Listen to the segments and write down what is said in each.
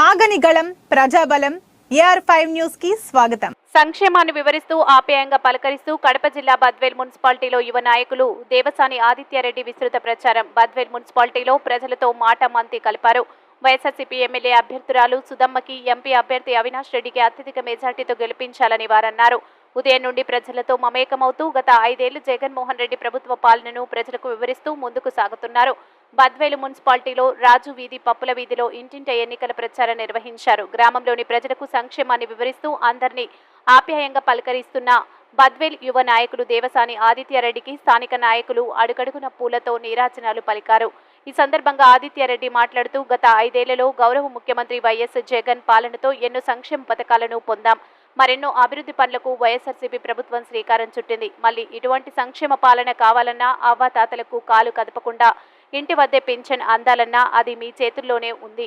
ఆగని గళం ప్రజాబలం AR five న్యూస్కి స్వాగతం. సంక్షేమాన్ని వివరిస్తూ ఆప్యాయంగా పలకరిస్తూ కడప జిల్లా బద్వేల్ మున్సిపాలిటీలో యువ నాయకులు దేవసాని ఆదిత్యారెడ్డి విస్తృత ప్రచారం. బద్వేల్ మున్సిపాలిటీలో ప్రజలతో మాట మంతి కలిపారు. వైఎస్ఆర్సీపీ ఎమ్మెల్యే అభ్యర్థురాలు సుధమ్మకి ఎంపీ అభ్యర్థి అవినాష్ రెడ్డికి అత్యధిక మెజార్టీతో గెలిపించాలని వారన్నారు. ఉదయం నుండి ప్రజలతో మమేకమవుతూ గత ఐదేళ్ళు జగన్మోహన్ రెడ్డి ప్రభుత్వ పాలనను ప్రజలకు వివరిస్తూ ముందుకు సాగుతున్నారు. బద్వేలు మున్సిపాలిటీలో రాజు వీధి పప్పుల వీధిలో ఇంటింట ఎన్నికల ప్రచారం నిర్వహించారు. గ్రామంలోని ప్రజలకు సంక్షేమాన్ని వివరిస్తూ అందరినీ ఆప్యాయంగా పలకరిస్తున్న బద్వేల్ యువ నాయకులు దేవసాని ఆదిత్యారెడ్డికి స్థానిక నాయకులు అడుగడుగున పూలతో నీరాజనాలు పలికారు. ఈ సందర్భంగా ఆదిత్యారెడ్డి మాట్లాడుతూ గత ఐదేళ్ళలో గౌరవ ముఖ్యమంత్రి వైఎస్ జగన్ పాలనతో ఎన్నో సంక్షేమ పథకాలను పొందాం. మరెన్నో అభివృద్ధి పనులకు వైఎస్ఆర్సీపీ ప్రభుత్వం శ్రీకారం చుట్టింది. మళ్ళీ ఇటువంటి సంక్షేమ పాలన కావాలన్నా అవ్వాతాతలకు కాలు కదపకుండా ఇంటి వద్దే పింఛన్ అందాలన్నా అది మీ చేతుల్లోనే ఉంది.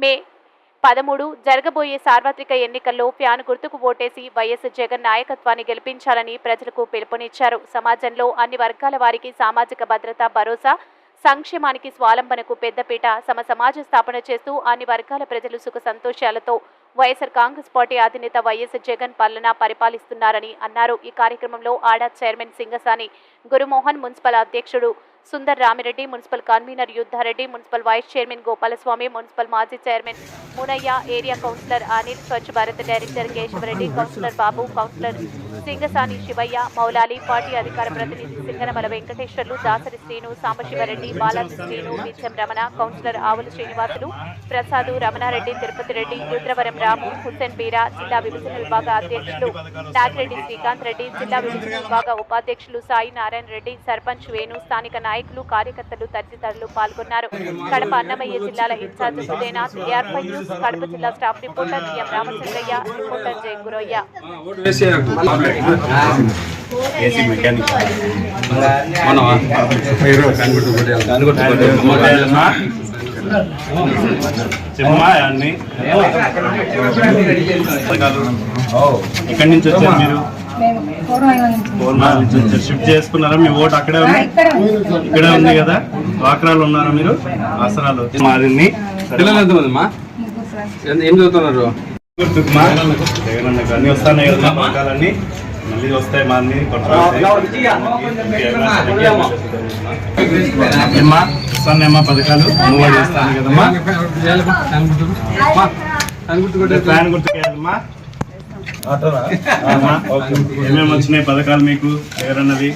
మే పదమూడు జరగబోయే సార్వత్రిక ఎన్నికల్లో ఫ్యాన్ గుర్తుకు ఓటేసి వైఎస్ జగన్ నాయకత్వాన్ని గెలిపించాలని ప్రజలకు పిలుపునిచ్చారు. సమాజంలో అన్ని వర్గాల వారికి సామాజిక భద్రత భరోసా సంక్షేమానికి స్వాలంబనకు పెద్దపీట సమ సమాజ స్థాపన చేస్తూ అన్ని వర్గాల ప్రజలు సుఖ సంతోషాలతో వైఎస్ఆర్ కాంగ్రెస్ పార్టీ అధినేత వైఎస్ జగన్ పాలన పరిపాలిస్తున్నారని అన్నారు. ఈ కార్యక్రమంలో ఆడా చైర్మన్ సింగసాని గురుమోహన్ మున్సిపల్ అధ్యక్షుడు Sundar Ramireddy municipal convener Yuddhareddy municipal vice chairman Gopalaswamy municipal మాజీ chairman Munayya area councillor Anil Swachh Bharat director Keshavareddy councillor Babu councillor Singasani Sivayya Moulali party అధికార ప్రతినిధి సింగనమల వెంకటేశ్వర్లు దాసరి శ్రీను సాంబశివరెడ్డి బాలాజీ శ్రీను విజయం రమణ కౌన్సిలర్ ఆవుల శ్రీనివాసులు ప్రసాదు రమణారెడ్డి తిరుపతి రెడ్డి రుద్రవరం రాము హుస్సేన్ బీరా జిల్లా విభజన విభాగ అధ్యక్షులు నాగిరెడ్డి శ్రీకాంత్ రెడ్డి జిల్లా విభజన విభాగ ఉపాధ్యక్షులు సాయి నారాయణ రెడ్డి సర్పంచ్ వేణు స్థానిక నాయకులు కార్యకర్తలు తదితరులు పాల్గొన్నారు. కడప అన్నమయ్య జిల్లాల ఇన్ఛార్జ్ సుదేనాథ్ ఏఆర్పై న్యూస్ కడప జిల్లా staff reporter M Ramachandraiah reporter Jaya Gurayya. ఎక్కడి నుంచి వచ్చారు మీరు? మేము నుంచి వచ్చారు షిఫ్ట్ చేసుకున్నారా మీ ఓటు అక్కడే ఉంది ఇక్కడ ఉంది కదా వాకరాలు ఉన్నారా మీరు ఆసరాలు మాదిని పిల్లలు ఎంతమంది ఎంత- ఏం చదువుతున్నారు జగనన్నకు అన్ని వస్తాయి కదా పథకాలన్నీ మళ్ళీ వస్తాయి మాది ఏమ్మా వస్తానేమ్మా పథకాలు కూడా చేస్తాను కదమ్మా ప్లాన్ గుర్తుకేయాలమ్మా. ఏమేమి వచ్చినాయి పథకాలు మీకు? ఎవరన్నది